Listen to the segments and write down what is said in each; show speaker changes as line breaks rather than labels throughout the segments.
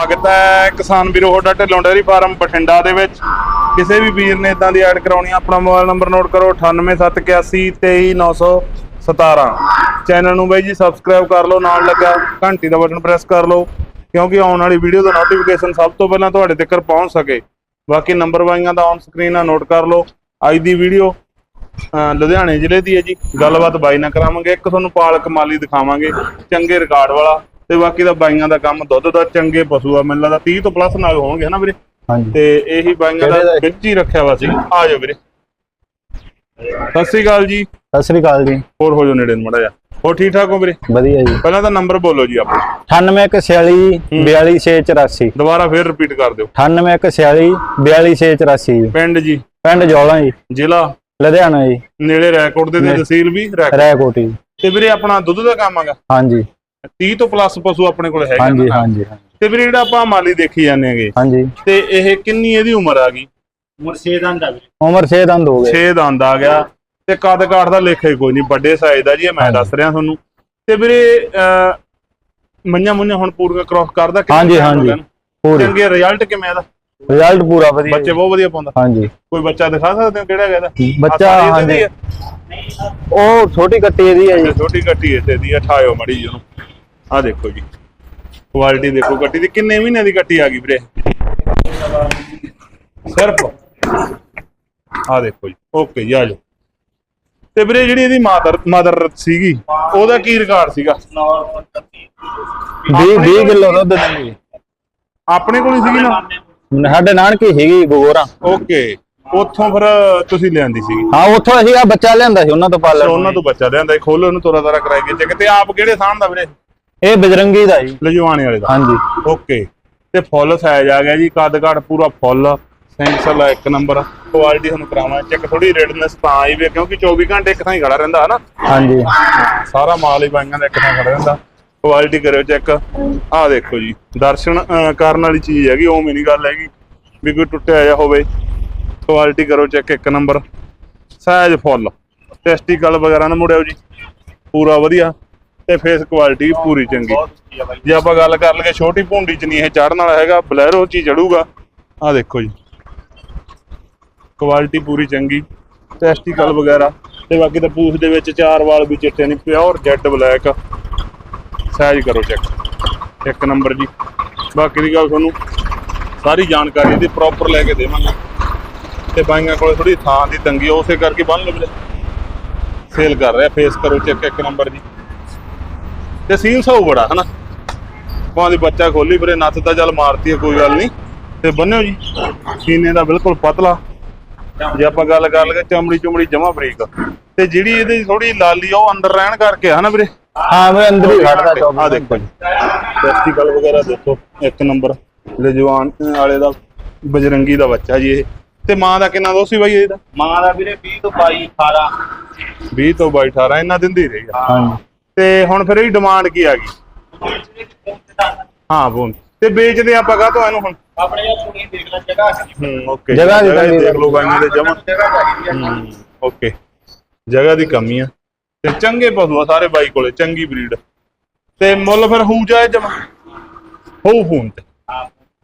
ਸਵਾਗਤ ਹੈ ਕਿਸਾਨ ਵੀਰੋ ਤੁਹਾਡਾ ਢਿੱਲੋਂ ਡੇਅਰੀ ਫਾਰਮ ਬਠਿੰਡਾ ਦੇ ਵਿੱਚ। ਕਿਸੇ ਵੀ ਵੀਰ ਨੇ ਇਦਾਂ ਦੀ ਐਡ ਕਰਾਉਣੀ ਆ, ਆਪਣਾ ਮੋਬਾਈਲ ਨੰਬਰ ਨੋਟ ਕਰੋ 9871823917 ਚੈਨਲ ਨੂੰ ਬਾਈ ਜੀ ਸਬਸਕ੍ਰਾਈਬ ਕਰ ਲਓ ਨਾਲ ਲੱਗਾ ਘੰਟੀ ਦਾ ਬਟਨ ਪ੍ਰੈਸ ਕਰ ਲਓ ਕਿਉਂਕਿ ਆਉਣ ਵਾਲੀ ਵੀਡੀਓ ਦਾ ਨੋਟੀਫਿਕੇਸ਼ਨ ਸਭ ਤੋਂ ਪਹਿਲਾਂ ਤੁਹਾਡੇ ਤੱਕ ਪਹੁੰਚ ਸਕੇ। ਬਾਕੀ ਨੰਬਰ ਵਾਈਆਂ ਦਾ ਔਨ ਸਕਰੀਨ ਆ ਨੋਟ ਕਰ ਲਓ। ਅੱਜ ਦੀ ਵੀਡੀਓ ਲੁਧਿਆਣੇ ਜ਼ਿਲ੍ਹੇ ਦੀ ਹੈ ਜੀ। ਗੱਲਬਾਤ ਬਾਈ ਨਾਲ ਕਰਾਵਾਂਗੇ ਇੱਕ ਤੁਹਾਨੂੰ ਪਾਲਕ ਮਾਲੀ ਦਿਖਾਵਾਂਗੇ ਚੰਗੇ ਰਿਕਾਰਡ ਵਾਲਾ। ਤੇ ਬਾਕੀ ਦਾ ਬਾਈਆਂ ਦਾ ਕੰਮ ਦੁੱਧ ਦਾ ਚੰਗੇ ਪਸ਼ੂ ਆ ਮੈਨੂੰ ਲੱਗਦਾ 30 ਤੋਂ ਪਲੱਸ ਨਾਲ ਹੋਣਗੇ ਹਨਾ ਵੀਰੇ? ਤੇ ਇਹੀ ਬਾਈਆਂ ਦਾ ਵਿੱਚ ਹੀ ਰੱਖਿਆ ਵਾ ਸੀ। ਆ ਜਾਓ ਵੀਰੇ। ਸਤਿ ਸ੍ਰੀ ਅਕਾਲ ਜੀ।
ਸਤਿ ਸ੍ਰੀ ਅਕਾਲ ਜੀ।
ਹੋਰ ਹੋ ਜਾਓ ਨੇੜੇ ਮੜਾ ਜਾ ਹੋਰ ਠੀਕ ਠਾਕ ਹੋ ਵੀਰੇ?
ਵਧੀਆ ਜੀ।
ਪਹਿਲਾਂ ਤਾਂ ਨੰਬਰ ਬੋਲੋ ਜੀ ਆਪਣਾ।
9846 42684
ਦੁਬਾਰਾ ਫੇਰ ਰਿਪੀਟ ਕਰ ਦਿਓ।
9846 42684 ਜੀ।
ਪਿੰਡ ਜੀ।
ਪਿੰਡ ਜੌਲਾ ਜੀ।
ਜ਼ਿਲ੍ਹਾ?
ਲੁਧਿਆਣਾ ਜੀ।
ਨੇੜੇ ਰੈਕੋਰਡ ਦੇ ਤੇ ਤਹਿਸੀਲ ਵੀ ਰੈਕੋਰਡ
ਰੈਕੋਟੀ
ਤੇ ਵੀਰੇ ਆਪਣਾ ਦੁੱਧ ਦਾ ਕੰਮ ਹੈਗਾ
ਹਾਂਜੀ।
30 ਤੋਂ ਪਲੱਸ ਪਸ਼ੂ ਆਪਣੇ ਕੋਲ ਹੈਗੇ
ਹਾਂਜੀ। ਹਾਂਜੀ
ਤੇ ਵੀਰੇ ਜਿਹੜਾ ਆਪਾਂ ਮਾਲੀ ਦੇਖੀ ਜਾਂਦੇ ਹੈਗੇ
ਹਾਂਜੀ।
ਤੇ ਇਹ ਕਿੰਨੀ ਇਹਦੀ ਉਮਰ ਆ ਗਈ?
ਉਮਰ 6 ਦੰਦ ਹੋ ਗਏ।
6 ਦੰਦ ਆ ਗਿਆ। ਤੇ ਕੱਦ ਕਾਠ ਦਾ ਲੇਖਾ ਹੀ ਕੋਈ ਨਹੀਂ ਵੱਡੇ ਸਾਈਜ਼ ਦਾ ਜੀ ਇਹ ਮੈਂ। ਦੱਸ ਰਿਹਾ ਤੁਹਾਨੂੰ। ਤੇ ਵੀਰੇ ਮੰਝਾਂ ਮੁੰਝਾਂ ਹੁਣ ਪੂਰੀਆਂ ਕ੍ਰਾਸ ਕਰਦਾ
ਹਾਂਜੀ, ਹਾਂਜੀ। ਪੂਰੀ।
ਚੰਗੇ ਰਿਜ਼ਲਟ ਕਿਵੇਂ ਇਹਦਾ?
ਰਿਜ਼ਲਟ ਪੂਰਾ ਵਧੀਆ
ਬੱਚੇ ਬਹੁਤ ਵਧੀਆ ਪਾਉਂਦਾ।
ਹਾਂਜੀ।
ਕੋਈ ਬੱਚਾ ਦਿਖਾ ਸਕਦੇ ਹੋ ਕਿਹੜਾ ਹੈਗਾ ਇਹਦਾ?
ਬੱਚਾ ਹਾਂਜੀ
ਇਹਦੀ ਹੈ?
ਉਹ ਛੋਟੀ ਕੱਟੀ ਇਹਦੀ ਹੈ ਜੀ।
ਛੋਟੀ ਕੱਟੀ ਇੱਥੇ ਦੀ ਠਾਇਓ ਮੜੀ ਜੀ ਉਹਨੂੰ। ਆ ਦੇਖੋ ਜੀ। ਕੁਆਲਿਟੀ ਦੇਖੋ ਕੱਟੀ ਦੀ ਕਿੰਨੇ ਮਹੀਨਿਆਂ ਦੀ ਕੱਟੀ ਆ ਗਈ ਵੀਰੇ? ਸਿਰਫ। ਆ ਦੇਖੋ ਜੀ ਓਕੇ ਜੀ ਆ ਜਾਓ। ਤੇ ਵੀਰੇ ਜਿਹੜੀ ਇਹਦੀ ਮਾਦਰ ਮਦਰ ਸੀਗੀ ਉਹਦਾ ਕੀ ਰਿਕਾਰਡ ਸੀਗਾ?
20 20 ਕਿਲੋ ਦੁੱਧ ਦਿੰਦੀ
ਆਪਣੇ ਕੋਲ ਹੀ ਸੀਗੀ ਨਾ?
ਸਾਡੇ ਨਾਨਕੀ ਸੀਗੀ ਗੋਰਾ
ਓਕੇ ਉੱਥੋਂ ਫਿਰ ਤੁਸੀਂ ਲਿਆਂਦੀ ਸੀਗੀ।
ਹਾਂ ਉੱਥੋਂ ਅਸੀਂ ਆ ਬੱਚਾ ਲਿਆਂਦਾ ਸੀ ਉਹਨਾਂ ਤੋਂ ਪਾਲਣ
ਉਹਨਾਂ ਤੋਂ ਬੱਚਾ ਲਿਆਂਦਾ ਖੋਲੋ ਉਹਨੂੰ ਤੋਰਾ ਤਾਰਾ ਕਰਾਈ ਗਏ ਤੇ ਆਪ ਕਿਹੜੇ ਸਾਹਣ ਦਾ ਵੀਰੇ?
ਇਹ ਬਜਰੰਗੀ ਦਾ ਜੀ।
ਲਜਵਾਣੇ ਵਾਲੇ ਦਾ?
ਹਾਂਜੀ।
ਓਕੇ। ਤੇ ਫੁੱਲ ਸਾਈਜ਼ ਆ ਗਿਆ ਜੀ ਕੱਦ ਕਾਠ ਪੂਰਾ ਫੁੱਲ। ਸੈਂਸਲ ਇੱਕ ਨੰਬਰ ਕੁਆਲਿਟੀ ਤੁਹਾਨੂੰ ਕਰਾਵਾਂ ਚੈੱਕ ਥੋੜੀ ਰੈਡਨੈਸ ਤਾਂ ਆਈ ਵੀ ਕਿਉਂਕਿ 24 ਘੰਟੇ ਇੱਕ ਥਾਂ ਹੀ ਖੜਾ ਰਹਿੰਦਾ ਹਨਾ?
ਹਾਂਜੀ।
ਸਾਰਾ ਮਾਲ ਹੀ ਬਾਈਆਂ ਦਾ ਇੱਕ ਥਾਂ ਖੜਾ ਰਹਿੰਦਾ। ਕੁਆਲਿਟੀ ਕਰਿਓ ਚੈੱਕ ਆਹ ਦੇਖੋ ਜੀ ਦਰਸ਼ਨ ਕਰਨ ਵਾਲੀ ਚੀਜ਼ ਹੈਗੀ ਉਵੇਂ ਨਹੀਂ ਗੱਲ ਹੈਗੀ ਵੀ ਕੋਈ ਟੁੱਟਿਆ ਜਾ ਹੋਵੇ। ਕੁਆਲਿਟੀ ਕਰੋ ਚੈੱਕ ਇੱਕ ਨੰਬਰ ਸਾਈਜ਼ ਫੁੱਲ। ਟੈਸਟੀਕਲ ਵਗੈਰਾ ਨਾ ਮੁੜਿਓ ਜੀ। ਪੂਰਾ ਵਧੀਆ। ਤੇ ਫੇਸ ਕੁਆਲਿਟੀ ਪੂਰੀ ਚੰਗੀ। ਜੇ ਆਪਾਂ ਗੱਲ ਕਰ ਲਈਏ ਛੋਟੀ ਭੁੰਡੀ ਚ ਨਹੀਂ ਇਹ ਚੜਨ ਵਾਲਾ ਹੈਗਾ ਬਲੈਰੋ ਚ ਹੀ ਚੜੂਗਾ। ਆਹ ਦੇਖੋ ਜੀ। ਕੁਆਲਿਟੀ ਪੂਰੀ ਚੰਗੀ ਟੈਸਟੀਕਲ ਵਗੈਰਾ। ਤੇ ਬਾਕੀ ਤਾਂ ਪੂਛ ਦੇ ਵਿੱਚ ਚਾਰ ਵਾਲ ਵੀ ਚਿੱਟੇ ਨੇ ਪਿਓਰ ਜੈਡ ਬਲੈਕ ਸਾਈਜ਼ ਕਰੋ ਚੈੱਕ ਇੱਕ ਨੰਬਰ ਜੀ। ਬਾਕੀ ਦੀ ਗੱਲ ਤੁਹਾਨੂੰ ਸਾਰੀ ਜਾਣਕਾਰੀ ਦੀ ਪ੍ਰੋਪਰ ਲੈ ਕੇ ਦੇਵਾਂਗੇ। ਤੇ ਬਾਈਆਂ ਕੋਲ ਥੋੜੀ ਥਾਂ ਦੀ ਤੰਗੀ ਆ, ਉਸੇ ਕਰਕੇ ਬੰਨ ਲਓ ਵੀਰੇ। ਸੇਲ ਕਰ ਰਿਹਾ ਫੇਸ ਕਰੋ ਚੈੱਕ ਇੱਕ ਨੰਬਰ ਜੀ। ਤੇ ਸੀਲ ਸਾਉ ਬੜਾ ਹਨਾ? ਭਾਂ ਦੀ ਬੱਚਾ ਖੋਲੀ ਵੀਰੇ ਨੱਥ ਤਾਂ ਚੱਲ ਮਾਰਤੀ ਹੈ ਕੋਈ ਗੱਲ ਨਹੀਂ। ਤੇ ਬੰਨਿਓ ਜੀ ਸੀਨੇ ਦਾ ਬਿਲਕੁਲ ਪਤਲਾ। ਜੇ ਆਪਾਂ ਗੱਲ ਕਰ ਲਈਏ ਚਮੜੀ ਚਮੜੀ ਜਮਾ ਬਰੀਕ। ਤੇ ਜਿਹੜੀ ਇਹਦੀ ਥੋੜੀ ਲਾਲੀ ਆ ਉਹ ਅੰਦਰ ਰਹਿਣ ਕਰਕੇ ਹਨਾ ਵੀਰੇ?
ਹਾਂ ਮੈਂ ਅੰਦਰ ਹੀ ਖੜਦਾ
ਆ
ਚੌਬੀ
ਦੇਖੋ ਜੀ। ਟੈਸਟੀਕਲ ਵਗੈਰਾ ਦੇਖੋ ਇੱਕ ਨੰਬਰ। ਰਜਵਾਨ ਵਾਲੇ ਦਾ ਬਜਰੰਗੀ ਦਾ ਬੱਚਾ ਜੀ ਇਹ। ਤੇ ਮਾਂ ਦਾ ਕਿੰਨਾ ਦੋ ਸੀ ਬਾਈ ਇਹਦਾ?
ਮਾਂ ਦਾ ਵੀਰੇ 20 ਤੋਂ 22 18
20 ਤੋਂ 22 18 ਇਹਨਾਂ ਦਿੰਦੀ ਰਹੀ ਆ।
ਹਾਂਜੀ
ਤੇ ਹੁਣ ਫਿਰ ਇਹਦੀ ਡਿਮਾਂਡ ਕੀ ਆ ਗਈ? ਹਾਂ ਬੋਨ ਤੇ ਵੇਚਦੇ ਆਪਾਂ ਕਾਹਤੋਂ ਇਹਨੂੰ ਹੁਣ?
ਆਪਣੇ ਇਹ ਕੁੜੀ ਦੇਖ ਲੈ ਜਗ੍ਹਾ।
ਹੂੰ ਓਕੇ
ਜਗ੍ਹਾ ਦੀ
ਹੀ
ਕਮੀ
ਦੇਖ ਲਓ ਬਾਈਆਂ ਦੇ ਜਮਾ। ਓਕੇ ਜਗ੍ਹਾ ਦੀ ਕਮੀ ਆ। ਤੇ ਚੰਗੇ ਪਸ਼ੂ ਆ ਸਾਰੇ ਬਾਈ ਕੋਲੇ ਚੰਗੀ ਬਰੀਡ। ਤੇ ਮੁੱਲ ਫਿਰ ਹੂ ਜਾਏ ਜਮਾ। ਹੋਊ ਫੋਨ ਤੇ।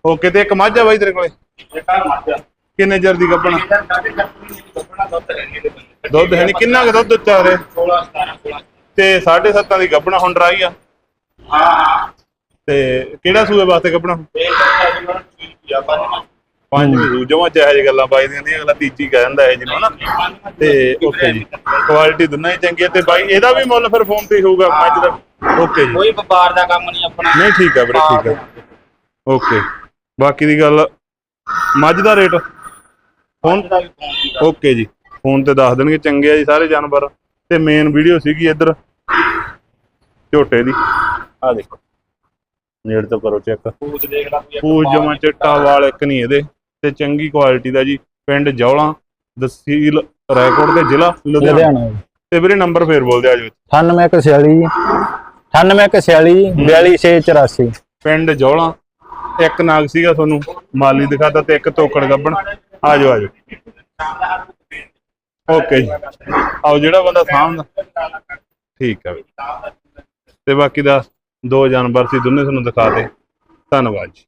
ਓਕੇ ਤੇ ਇੱਕ ਮੱਝ ਆ ਬਾਈ ਤੇਰੇ ਕੋਲੇ? ਕਿੰਨੇ ਜਰ ਦੀ ਗੱਪਣਾ
ਦੁੱਧ ਹੈ
ਦੁੱਧ ਨਹੀਂ ਕਿੰਨਾ ਕੁ ਦੁੱਧ ਦਿੱਤਾ ਰੇ
16 17 16
ਤੇ 7.5 ਦੀ ਗੱਪਣਾ ਹੁਣ ਡਰਾਈ ਆ।
ਹਾਂ ਹਾਂ
ਤੇ ਕਿਹੜਾ ਸੂਏ ਵਾਸਤੇ
ਇਹ ਤਾਂ ਜੀ ਆ ਪੰਜ
ਸੂ ਜਮਾ ਚਾਹੇ ਜਿਹੀ ਗੱਲਾਂ ਪਾਈ ਦੀਆਂ ਨਹੀਂ ਅਗਲਾ ਤੀਜੀ ਕਹਿ ਦਿੰਦਾ ਇਹ ਜਿਹਨੂੰ ਹਨਾ? ਤੇ ਓਕੇ ਜੀ। ਕੁਆਲਿਟੀ ਦੋਨਾਂ ਹੀ ਚੰਗੀ ਹੈ ਤੇ ਬਾਈ ਇਹਦਾ ਵੀ ਮੁੱਲ ਫਿਰ ਫੋਨ ਤੇ ਹੋਊਗਾ ਮੱਝ ਦਾ ਓਕੇ ਜੀ।
ਕੋਈ ਵਪਾਰ ਦਾ ਕੰਮ ਨਹੀਂ ਆਪਣਾ।
ਨਹੀਂ ਠੀਕ ਹੈ ਵੀਰੇ ਠੀਕ ਹੈ ਓਕੇ। ਬਾਕੀ ਦੀ ਗੱਲ ਮੱਝ ਦਾ ਰੇਟ? ਫੋਨ
ਵੀ
ਓਕੇ ਜੀ। ਫੋਨ ਤੇ ਦੱਸ ਦੇਣਗੇ ਚੰਗੇ ਆ ਜੀ ਸਾਰੇ ਜਾਨਵਰ। ਤੇ ਮੇਨ ਵੀਡੀਓ ਸੀਗੀ ਇੱਧਰ। ਝੋਟੇ ਦੀ। ਆ ਦੇਖੋ। ਨੇੜ ਤੋਂ ਕਰੋ ਚੈੱਕ।
ਪੂਛ ਦੇਖ ਲਾ ਕੋਈ
ਪੂਜ ਜਮਾ ਚਿੱਟਾ ਵਾਲ। ਇੱਕ ਨਹੀਂ ਇਹਦੇ। ਤੇ ਚੰਗੀ ਕੁਆਲਿਟੀ ਦਾ ਜੀ ਪਿੰਡ ਜੌਲਾ ਤਹਿਸੀਲ ਰੈਕੋਰਡ ਦੇ ਜ਼ਿਲ੍ਹਾ ਲੁਧਿਆਣਾ। ਤੇ ਵੀਰੇ ਨੰਬਰ ਫੇਰ ਬੋਲ ਦਿਆ ਜੀ।
9846 ਜੀ 9846 42684
ਪਿੰਡ ਜੌਲਾ ਇੱਕ ਨਾਗ ਸੀਗਾ ਤੁਹਾਨੂੰ ਮਾਲੀ ਦਿਖਾਤਾ ਤੇ ਇੱਕ ਤੋਕੜ ਗੱਬਣ। ਆ ਜਾਓ ਆ ਜਾਓ ਓਕੇ ਜੀ। ਆਓ ਜਿਹੜਾ ਬੰਦਾ ਸਾਹਮਣਾ ਠੀਕ ਹੈ ਵੀਰੇ। ਤੇ ਬਾਕੀ ਦਾ ਦੋ ਜਾਨਵਰ ਸੀ ਦੋਨੇ ਤੁਹਾਨੂੰ ਦਿਖਾ ਦੇ। ਧੰਨਵਾਦ ਜੀ।